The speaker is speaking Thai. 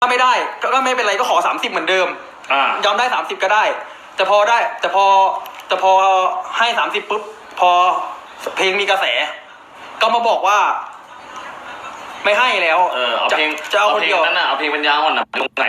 ถ้าไม่ได้ก็ไม่เป็นไรก็ขอสามสิบเหมือนเดิมอ่ายอมได้สามสิบก็ได้ แต่พอได้ แต่พอแต่พอให้สามสิบปุ๊บพอเพลงมีกระแส ก็มาบอกว่า ไม่ให้แล้วเออเอาเพลงจะเอาคนเดียว นั้นน่ะเอาเพลงปัญญาอ่อนน่ะลงไหน